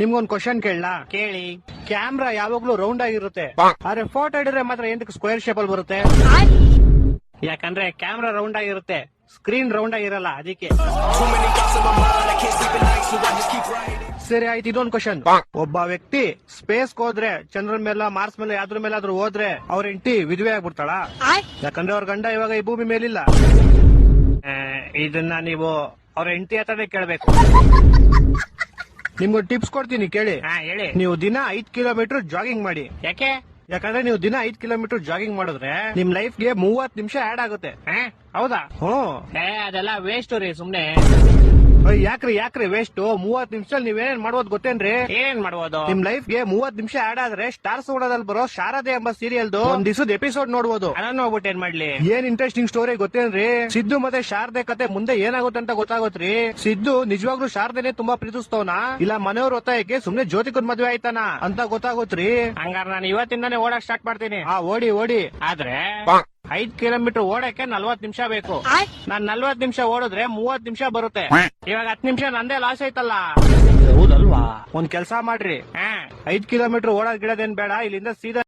ನಿಮ್ಗೊಂದ್ question ಕೇಳಲಾ? ಕೇಳಿ. Camera ಯಾವಾಗ್ಲೂ round ಆಗಿರುತ್ತೆ. ಆದ್ರೆ ಫೋಟೋ ಹಿಡಿದ್ರೆ ಮಾತ್ರ ಎಂದಕ್ಕೆ ಸ್ಕ್ವೇರ್ ಶೇಪ್ ಅಲ್ಲಿ ಬರುತ್ತೆ? ಯಾಕಂದ್ರೆ ಕ್ಯಾಮ್ರಾ ರೌಂಡ್ ಆಗಿರುತ್ತೆ. ಸ್ಕ್ರೀನ್ ರೌಂಡ್ ಆಗಿರಲ್ಲ ಅದಕ್ಕೆ. ಸರಿ ಆಯ್ತು ಇದೊಂದು ಕ್ವಶನ್ ಒಬ್ಬ ವ್ಯಕ್ತಿ ಸ್ಪೇಸ್ ಹೋದ್ರೆ ಚಂದ್ರ ಮೇಲೆ ಮಾರ್ಸ್ ಮೇಲೆ ಯಾವ್ದ್ರ ಆದ್ರೂ ಹೋದ್ರೆ ಅವ್ರ ಹೆಂಡತಿ ವಿಧವೆ ಆಗ್ಬಿಡ್ತಾಳ? ಯಾಕಂದ್ರೆ ಅವ್ರ ಗಂಡ ಇವಾಗ ಈ ಭೂಮಿ ಮೇಲಿಲ್ಲ. ಇದನ್ನ ನೀವು ಅವ್ರ ಹೆಂಡತಿ ಹತ್ರನೇ ಕೇಳ್ಬೇಕು. ನಿಮ್ಗೊಂದು ಟಿಪ್ಸ್ ಕೊಡ್ತೀನಿ ಕೇಳಿ. ಹಾ ಹೇಳಿ. ನೀವು ದಿನ ಐದ್ ಕಿಲೋಮೀಟರ್ ಜಾಗಿಂಗ್ ಮಾಡಿ. ಯಾಕೆ? ಯಾಕಂದ್ರೆ ನೀವು ದಿನ ಐದ್ ಕಿಲೋಮೀಟರ್ ಜಾಗಿಂಗ್ ಮಾಡಿದ್ರೆ ನಿಮ್ ಲೈಫ್ಗೆ ಮೂವತ್ ನಿಮಿಷ ಆಡ್ ಆಗುತ್ತೆ. ಹಾ? ಹೌದಾ? ಹ್ಮ್. ಏ ಅದೆಲ್ಲ ವೇಸ್ಟ್ ರೀ ಸುಮ್ನೆ. ಯಾಕ್ರಿ ಯಾಕ್ರಿ ವೇಸ್ಟ್ ಮೂವತ್ ನಿಮಿಷದಲ್ಲಿ ನೀವೇನೇನ್ ಮಾಡ್ಬೋದು ಗೊತ್ತೇನ್ರಿ? ಏನ್ ಮಾಡ್ಬೋದು? ನಿಮ್ ಲೈಫ್ಗೆ ಮೂವತ್ ನಿಮಿಷ ಆಡ್ ಆದ್ರೆ ಸ್ಟಾರ್ ಸೋಡದಲ್ಲಿ ಬರೋ ಶಾರದೆ ಎಂಬ ಸೀರಿಯಲ್ ಒಂದ್ ದಿವಸದ ಎಪಿಸೋಡ್ ನೋಡ್ಬೋದು. ಅದನ್ನ ನೋಡ್ಬಿಟ್ಟು ಏನ್ ಮಾಡ್ಲಿ? ಏನ್ ಇಂಟ್ರೆಸ್ಟಿಂಗ್ ಸ್ಟೋರಿ ಗೊತ್ತೇನ್ರಿ? ಸಿದ್ದು ಮತ್ತೆ ಶಾರದೆ ಕತೆ ಮುಂದೆ ಏನಾಗುತ್ತೆ ಅಂತ ಗೊತ್ತಾಗೋತ್ರಿ? ಸಿದ್ದು ನಿಜವಾಗ್ಲೂ ಶಾರದೆನೆ ತುಂಬಾ ಪ್ರೀತಿಸ್ತವನ? ಇಲ್ಲ ಮನೆಯವ್ರ ಒತ್ತಾಯಕ್ಕೆ ಸುಮ್ನೆ ಜ್ಯೋತಿಕನ್ ಮದ್ವೆ ಆಯ್ತಾನ? ಅಂತ ಗೊತ್ತಾಗೋತ್ರಿ. ಹಂಗಾರ ನಾನು ಇವತ್ತಿಂದಾನೇ ಓಡಾಕ್ ಸ್ಟಾರ್ಟ್ ಮಾಡ್ತೀನಿ. ಆ ಓಡಿ ಓಡಿ. ಆದ್ರೆ ಐದ್ ಕಿಲೋಮೀಟರ್ ಓಡಕ್ಕೆ ನಲ್ವತ್ ನಿಮಿಷ ಬೇಕು. ನಾನ್ ನಲ್ವತ್ ನಿಮಿಷ ಓಡಿದ್ರೆ ಮೂವತ್ ನಿಮಿಷ ಬರುತ್ತೆ. ಇವಾಗ ಹತ್ ನಿಮಿಷ ನಂದೇ ಲಾಸ್ ಐತಲ್ಲ ಹೌದಲ್ವಾ? ಒಂದ್ ಕೆಲ್ಸ ಮಾಡ್ರಿ. ಐದ್ ಕಿಲೋಮೀಟರ್ ಓಡೋದ್ ಗಿಡದೇನ್ ಬೇಡ ಇಲ್ಲಿಂದ ಸೀದಾ